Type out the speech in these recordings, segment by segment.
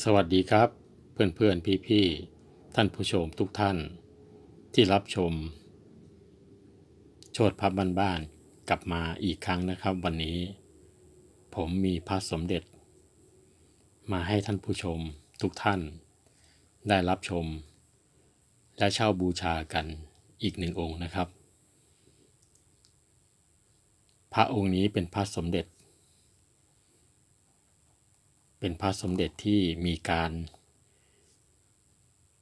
สวัสดีครับ เพื่อนเพื่อนพี่พี่ๆท่านผู้ชมทุกท่าน ที่รับชม โชดพับบ้านๆกลับมาอีกครั้งนะครับวันนี้ ผมมีพระสมเด็จ มาให้ท่านผู้ชมทุกท่าน ได้รับชม และเช่าบูชากันอีกหนึ่งองค์นะครับ พระองค์นี้เป็นพระสมเด็จ เป็นพระสมเด็จที่มีการ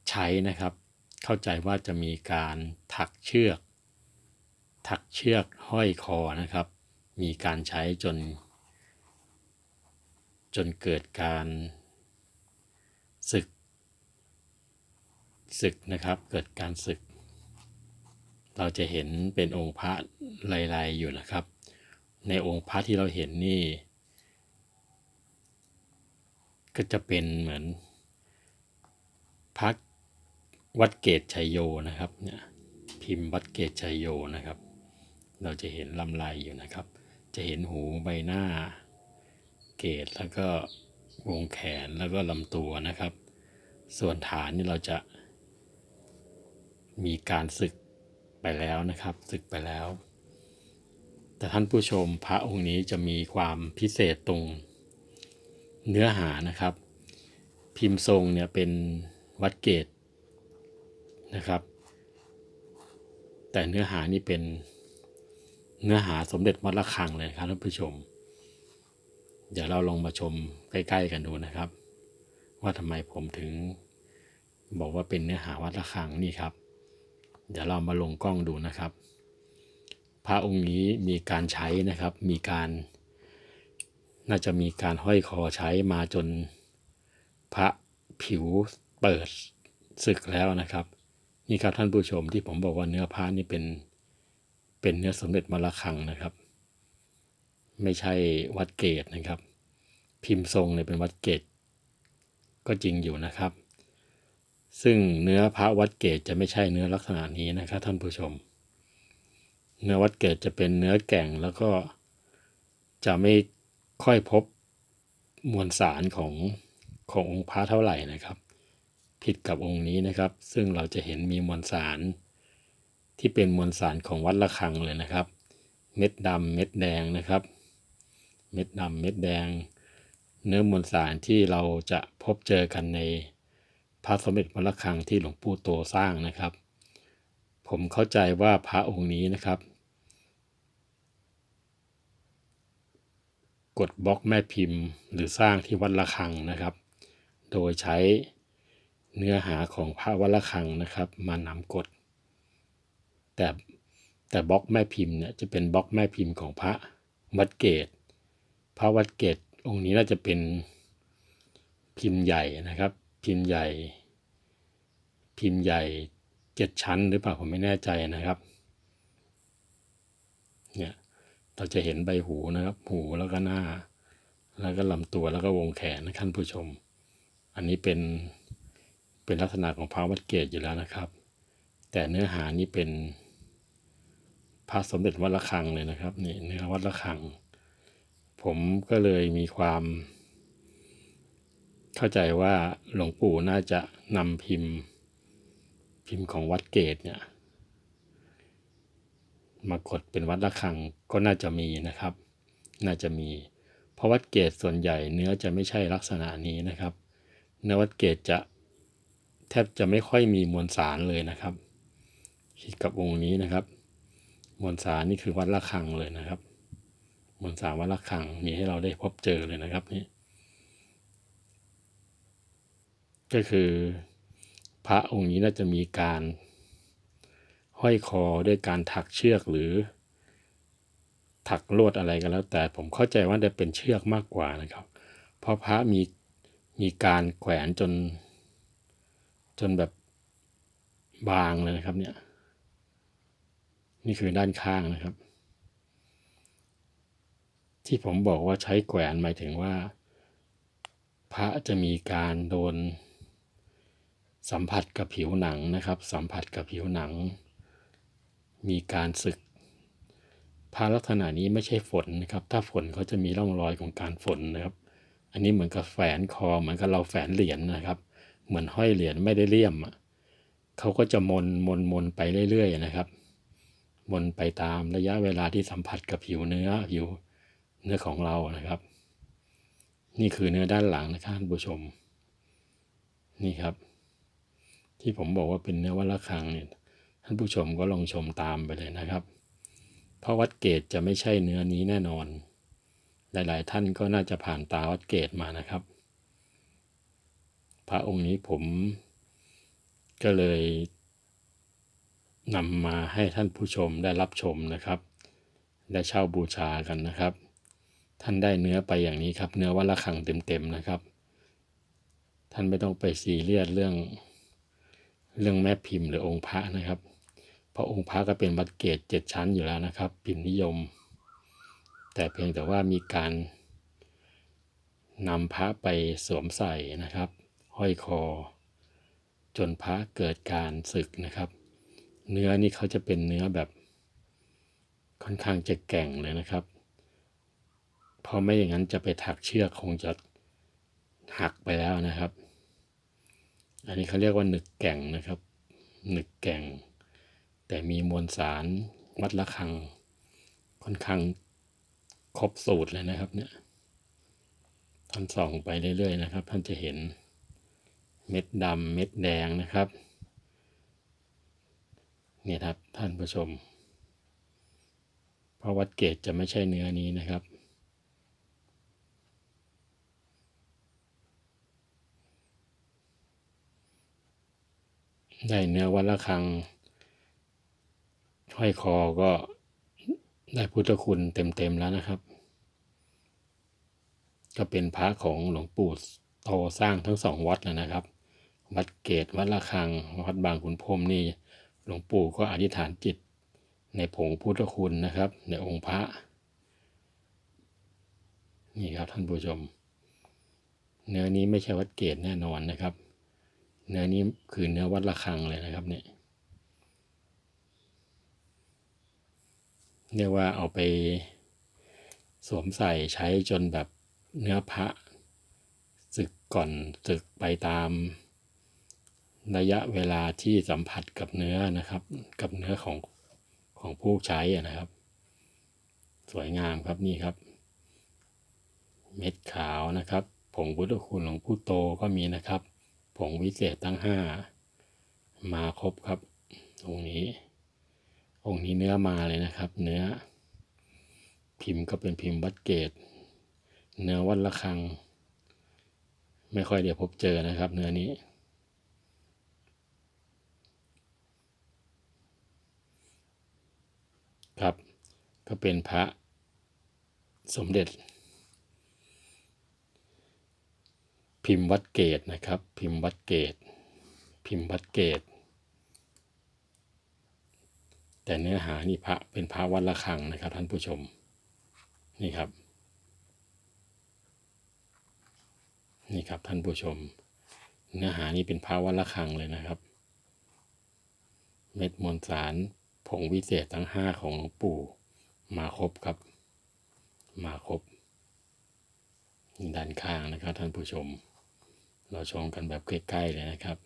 ใช้นะครับ เข้าใจว่าจะมีการถักเชือก ถักเชือกห้อยคอนะครับ มีการใช้จน จนเกิดการศึกศึกนะครับ เกิดการศึก เราจะเห็นเป็นองค์พระลายๆอยู่นะครับ ในองค์พระที่เราเห็นนี่ ก็จะเป็นเหมือนพักวัดเกตชัยโยนะครับเนี่ยพิมพ์วัดเกตชัยโยนะครับ เราจะเห็นลำลายอยู่นะครับ จะเห็นหูใบหน้า เกตแล้วก็วงแขนแล้วก็ลำตัวนะครับ ส่วนฐานนี่เราจะ มีการศึกไปแล้วนะครับศึกไปแล้ว แต่ท่านผู้ชมพระองค์นี้จะมีความพิเศษตรง เนื้อหานะครับ พิมพ์ทรงเนี่ยเป็นวัดเกตนะครับ แต่เนื้อหานี่เป็นเนื้อหาสมเด็จวัดระฆังเลยครับท่านผู้ชม เดี๋ยวเราลองมาชมใกล้ๆกันดูนะครับ ว่าทำไมผมถึงบอกว่าเป็นเนื้อหาวัดระฆังนี่ครับ เดี๋ยวเรามาลงกล้องดูนะครับ พระองค์นี้มีการใช้นะครับมีการ น่าจะมีการห้อยคอใช้มาจนพระผิวเปิดศึกแล้วนะครับ นี่ครับท่านผู้ชมที่ผมบอกว่าเนื้อผ้านี่เป็นเป็นเนื้อสมเด็จมรคังนะครับ ไม่ใช่วัดเกตนะครับ พิมพ์ทรงเนี่ยเป็นวัดเกตก็จริงอยู่นะครับ ซึ่งเนื้อพระวัดเกตจะไม่ใช่เนื้อลักษณะนี้นะครับท่านผู้ชม เนื้อวัดเกตจะเป็นเนื้อแก่งแล้วก็จะไม่ ค่อยพบมวลสารของขององค์พระเท่าไหร่นะครับ ผิดกับองค์นี้นะครับ ซึ่งเราจะเห็นมีมวลสารที่เป็นมวลสารของวัดระฆังเลยนะครับ เม็ดดำเม็ดแดงนะครับ เม็ดดำเม็ดแดง เนื้อมวลสารที่เราจะพบเจอกันในพระสมเด็จวัดระฆังที่หลวงปู่โตสร้างนะครับ ผมเข้าใจว่าพระองค์นี้นะครับ ดบล็อกแม่พิมพ์ หรือสร้างที่วัดระฆังนะครับ โดยใช้เนื้อหาของพระวัดระฆังนะครับ มานำกด แต่แต่บล็อกแม่พิมพ์เนี่ยจะเป็นบล็อกแม่พิมพ์ของพระวัดเกต พระวัดเกตองค์นี้น่าจะเป็นพิมพ์ใหญ่นะครับ พิมพ์ใหญ่ พิมพ์ใหญ่เจ็ดชั้นหรือเปล่าผมไม่แน่ใจนะครับเนี่ย เราจะเห็นใบหูนะครับ หูแล้วก็หน้า แล้วก็ลำตัวแล้วก็วงแขนนะท่านผู้ชม อันนี้เป็นเป็นลักษณะของพระวัดเกตอยู่แล้วนะครับ แต่เนื้อหานี้เป็นพระสมเด็จวัดระฆังเลยนะครับนี่เนื้อวัดระฆัง ผมก็เลยมีความ เข้าใจว่าหลวงปู่น่าจะนำพิมพ์พิมพ์ของวัดเกตเนี่ย มากดเป็นวัดระฆังก็น่าจะมีนะครับ น่าจะมี เพราะวัดเกตส่วนใหญ่เนื้อจะไม่ใช่ลักษณะนี้นะครับ เนื้อวัดเกตจะแทบจะไม่ค่อยมีมวลสารเลยนะครับผิดกับองค์นี้นะครับ มวลสารนี่คือวัดระฆังเลยนะครับ มวลสารวัดระฆังมีให้เราได้พบเจอเลยนะครับนี่ก็คือพระองค์นี้น่าจะมีการ ห้อยคอด้วยการถักเชือกหรือ ถักลวดอะไรก็แล้ว แต่ผมเข้าใจว่าจะเป็นเชือกมากกว่านะครับ เพราะพระมีมีการแขวนจน จนแบบบางเลยนะครับเนี่ย นี่คือด้านข้างนะครับ ที่ผมบอกว่าใช้แขวนหมายถึงว่า พระจะมีการโดนสัมผัสกับผิวหนังนะครับ สัมผัสกับผิวหนัง มีการสึกพระลักษณะนี้ไม่ใช่ฝนนะครับ ถ้าฝนเขาจะมีร่องรอยของการฝนนะครับ อันนี้เหมือนกับแฝนคอเหมือนกับเราแฝนเหรียญนะครับ เหมือนห้อยเหรียญไม่ได้เลี่ยมอะเขาก็จะมนมนมนไปเรื่อยๆนะครับ มนไปตามระยะเวลาที่สัมผัสกับผิวเนื้อผิวเนื้อของเรานะครับ นี่คือเนื้อด้านหลังนะครับท่านผู้ชม นี่ครับ ที่ผมบอกว่าเป็นเนื้อวัดระฆังเนี่ย ท่านผู้ชมก็ลองชมตามไปเลยนะครับ เพราะวัดเกตจะไม่ใช่เนื้อนี้แน่นอน หลายๆ ท่านก็น่าจะผ่านตาวัดเกตมานะครับ พระองค์นี้ผมก็เลยนำมาให้ท่านผู้ชมได้รับชมนะครับ ได้เช่าบูชากันนะครับ ท่านได้เนื้อไปอย่างนี้ครับ เนื้อวัดระฆังเต็มๆนะครับ ท่านไม่ต้องไปซีเรียสเรื่องเรื่องแม่พิมพ์หรือองค์พระนะครับ พราะองค์พระก็เป็นวัดเกตเจ็ดชั้นอยู่แล้วนะครับ พิมพ์นิยม แต่เพียงแต่ว่ามีการนำพระไปสวมใส่นะครับ ห้อยคอ จนพระเกิดการศึกนะครับ เนื้อนี่เขาจะเป็นเนื้อแบบค่อนข้างจะแก่งเลยนะครับเพราะไม่อย่างนั้นจะไปถักเชือกคงจะหักไปแล้วนะครับ อันนี้เขาเรียกว่าหนึกแก่งนะครับ หนึกแก่ง แต่มีมวลสารวัดระฆัง ค่อนข้างครบสูตรเลยนะครับเนี่ยท่านส่องไปเรื่อยๆนะครับ ท่านจะเห็นเม็ดดำเม็ดแดงนะครับเนี่ยครับท่านผู้ชม เพราะวัดเกตจะไม่ใช่เนื้อนี้นะครับ ได้เนื้อวัดระฆัง ห้อยคอก็ได้พุทธคุณเต็มๆแล้วนะครับ ก็เป็นพระของหลวงปู่โตสร้างทั้งสองวัดแล้วนะครับ วัดเกตวัดระฆัง วัดบางขุนพรมนี่หลวงปู่ก็อธิษฐานจิตในผงพุทธคุณนะครับ ในองค์พระ นี่ครับท่านผู้ชม เนื้อนี้ไม่ใช่วัดเกตแน่นอนนะครับ เนื้อนี้คือเนื้อวัดระฆังเลยนะครับเนี่ย เรียกว่าเอาไปสวมใส่ใช้จนแบบเนื้อพระศึกก่อนศึกไปตาม ระยะเวลาที่สัมผัสกับเนื้อนะครับ กับเนื้อของของผู้ใช้นะครับ สวยงามครับนี่ครับ เม็ดขาวนะครับผงพุทธคุณหลวงผู้โตก็มีนะครับ ผงวิเศษตั้งห้ามาครบครับองนี้ องค์นี้เนื้อมาเลยนะครับ เนื้อ พิมพ์ก็เป็นพิมพ์วัดเกตเนื้อวัดระฆัง ไม่ค่อยเดี๋ยวพบเจอนะครับ เนื้อนี้ ครับ ก็เป็นพระสมเด็จ พิมพ์วัดเกตนะครับ พิมพ์วัดเกต พิมพ์วัดเกต แต่เนื้อหานี่พระเป็นพระวัดระฆังนะครับ ท่านผู้ชม นี่ครับ นี่ครับท่านผู้ชม เนื้อหานี่เป็นพระวัดระฆังเลยนะครับ เม็ดมวลสารผงวิเศษทั้งห้าของหลวงปู่ มาครบครับ มาครบด้านข้างนะครับ ท่านผู้ชม เราชมกันแบบใกล้ๆเลยนะครับ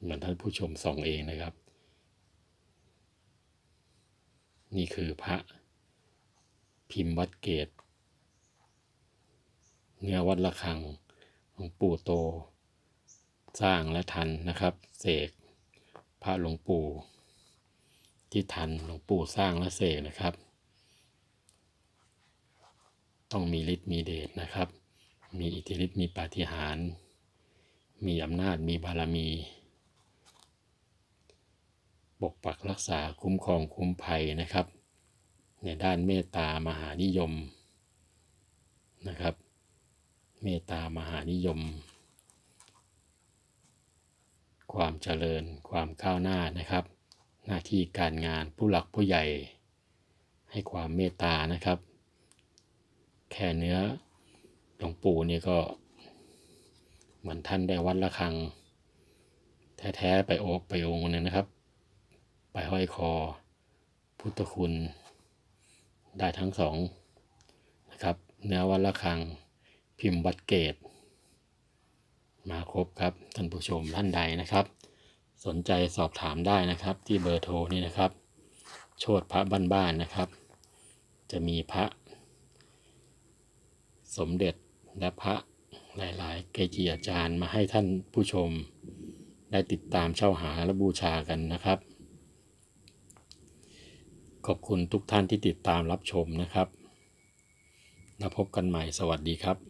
เหมือนท่านผู้ชมส่องเองนะครับ นี่คือพระพิมพ์วัดเกตเนื้อวัดระฆังหลวงปู่โต สร้างและทันนะครับ เสกพระหลวงปู่ ที่ทันหลวงปู่สร้างและเสกนะครับ ต้องมีฤทธิ์มีเดชนะครับ มีอิทธิฤทธิ์มีปาฏิหาริย์มีอำนาจมีบารมี กปักรักษาคุ้มครองคุ้มภัยนะครับ ในด้านเมตตามหานิยมนะครับ เมตตามหานิยม ความเจริญความก้าวหน้านะครับ หน้าที่การงานผู้หลักผู้ใหญ่ ให้ความเมตตานะครับ แค่เนื้อหลวงปู่เนี่ยก็ เหมือนท่านได้วัดระฆัง แท้ ๆ ไปโอกไปองค์นึงนะครับ ไปห้อยคอ พุทธคุณ ได้ทั้งสองนะครับ เนื้อวัดระฆัง พิมพ์วัดเกต มาครบครับ ท่านผู้ชมท่านใดนะครับ สนใจสอบถามได้นะครับ ที่เบอร์โทรนี่นะครับ โชดพระบ้านๆนะครับ จะมีพระ สมเด็จและพระหลาย ๆ เกจิอาจารย์มาให้ท่านผู้ชมได้ติดตามเช่าหาและบูชากันนะครับ ขอบคุณทุกท่านที่ติดตามรับชมนะครับ แล้วพบกันใหม่สวัสดีครับ